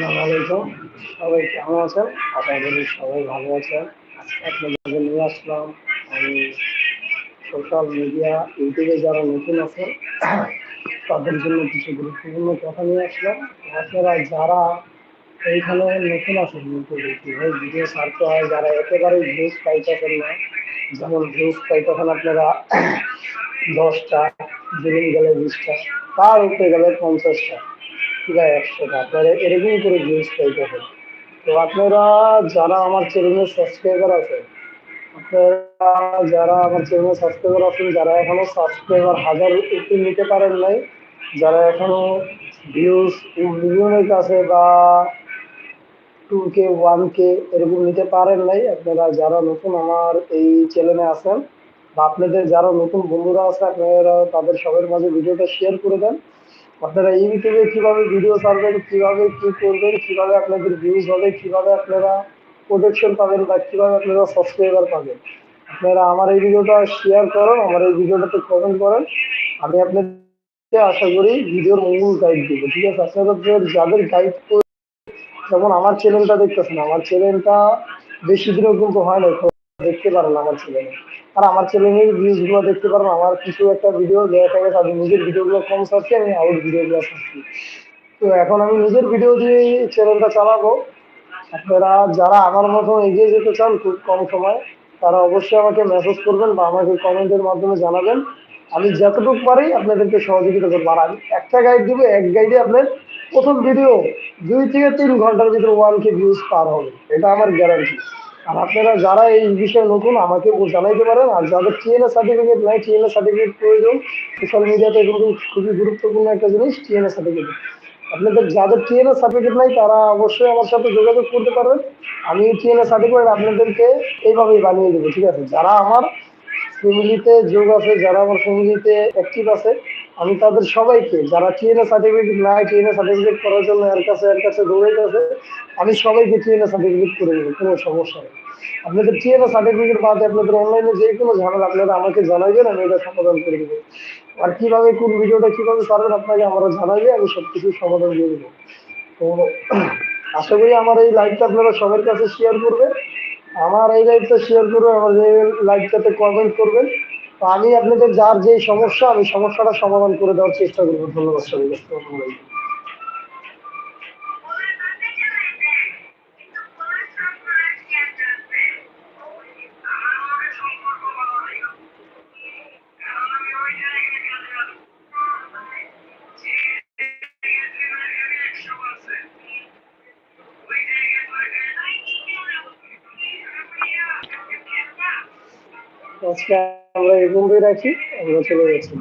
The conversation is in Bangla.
সবাই কেমন আছেন? আশা করি সবাই ভালো আছেন। আপনাদের নিয়ে আসলাম আমি সোশ্যাল মিডিয়া ইউটিউবে যারা নতুন আছেন, তাদের জন্য কিছু গুরুত্বপূর্ণ কথা নিয়ে আসলাম। আপনারা যারা এইখানে নতুন আছেন, ইউটিউবে কীভাবে ভিডিও ছাড়তে হয়, যারা একেবারে ভিউজ পাইতেছেন না, যেমন ভিউজ পাইতেছেন আপনারা দশটা দিন গেলে বিশটা, তার উপরে গেলে পঞ্চাশটা। কিংবা একশোটা আপনারা এরকম করে ভিউজ পাইতেছেন তো আপনারা যারা আমার চ্যানেলের সাবস্ক্রাইবার আছেন, আপনারা যারা আমার চ্যানেলে সাবস্ক্রাইবার আছেন, যারা এখনও সাবস্ক্রাইবার হাজার উপরে নিতে পারেন নাই, যারা এখনও ভিউজ মিলিয়নের কাছে বা টু কে ওয়ান কে এরকম নিতে পারেন নাই, আপনারা যারা নতুন আমার এই চ্যানেলে আছেন বা আপনাদের যারা নতুন বন্ধুরা আছে, আপনারা তাদের সবার মাঝে ভিডিওটা শেয়ার করে দেন। আপনারা ইউটিউবে কীভাবে ভিডিও ছাড়বেন, কীভাবে কি করবেন, কীভাবে আপনাদের ভিউজ হবে, কীভাবে আপনারা প্রোটেকশন পাবেন বা কীভাবে আপনারা সাবস্ক্রাইবার পাবেন। আপনারা আমার এই ভিডিওটা শেয়ার করেন, আমার এই ভিডিওটাতে কমেন্ট করেন। আমি আপনাদেরকে আশা করি ভিডিওর মূল গাইড দিব, ঠিক আছে? আপনাদের যাদের গাইড যেমন আমার চ্যানেলটা দেখতেছেন, আমার চ্যানেলটা বেশি দিনও কিন্তু হয় না দেখতে পারেন আমার চ্যানেলে আর আমার চ্যানেলের ভিউজগুলো দেখতে পারেন আমার কিছু একটা ভিডিও দেখা গেছে আমি নিজের ভিডিওগুলো কম ছাড়ছি, আমি আউট ভিডিওগুলো ছাড়ছি। তো এখন আমি নিজের ভিডিও দিয়ে চ্যানেলটা চালাবো। আপনারা যারা আমার মতো এগিয়ে যেতে চান খুব কম সময়, তারা অবশ্যই আমাকে মেসেজ করবেন বা আমাকে কমেন্টের মাধ্যমে জানাবেন। আমি যতটুকু পারি আপনাদেরকে সহযোগিতা করব। আর আমি একটা গাইড দিব, এক গাইডে আপনার প্রথম ভিডিও দুই থেকে তিন ঘণ্টার ভিতরে ওয়ান কে ভিউজ পার হবে। এটা আমার গ্যারান্টি আর আপনারা যারা এই বিষয়ে নতুন, আমাকে জানাইতে পারেন। আর যাদের টিএনএ সার্টিফিকেট নাই টিএনএ সার্টিফিকেট প্রয়োজন সোশ্যাল মিডিয়াতে কিন্তু খুবই গুরুত্বপূর্ণ একটা জিনিস টিএনএ সার্টিফিকেট আপনাদের যাদের টিএনএ সার্টিফিকেট নাই, তারা অবশ্যই আমার সাথে যোগাযোগ করতে পারবেন আমি টিএনএ সার্টিফিকেট আপনাদেরকে এইভাবেই বানিয়ে দেবো, ঠিক আছে? যারা আমার ফ্যামিলিতে যোগ আছে, যারা আমার ফ্যামিলিতে অ্যাক্টিভ আছে, আমি তাদের সবাইকে, যারা টিএনএ সার্টিফিকেট নাই টিএনএ সার্টিফিকেট করার জন্য এর কাছে এর কাছে দৌড়াইতেছে, আমি সবাইকে টিএনএ সার্টিফিকেট করে দেবো, কোনো সমস্যা নেই। আপনাদের টিএনএ সার্টিফিকেট বাদে আপনাদের অনলাইনে যে কোনো ঝামেলা আপনারা আমাকে জানাবেন আমি এটা সমাধান করে দেবো। আর কীভাবে, কোন ভিডিওটা কীভাবে পারবেন আপনাকে আমরা জানাইলে আমি সব কিছু সমাধান দিয়ে দেবো। তো আশা করি আমার এই লাইভটা আপনারা সবার কাছে শেয়ার করবেন। আমার এই লাইভটা শেয়ার করবে আমার এই লাইভটাতে কমেন্ট করবেন। তো আমি আপনাদের যার যে সমস্যা, আমি সমস্যাটা সমাধান করে দেওয়ার চেষ্টা করব। ধন্যবাদ সবাইকে। আজকে আমরা এই বন্ধুই রাখি আমরা চলে যাচ্ছি।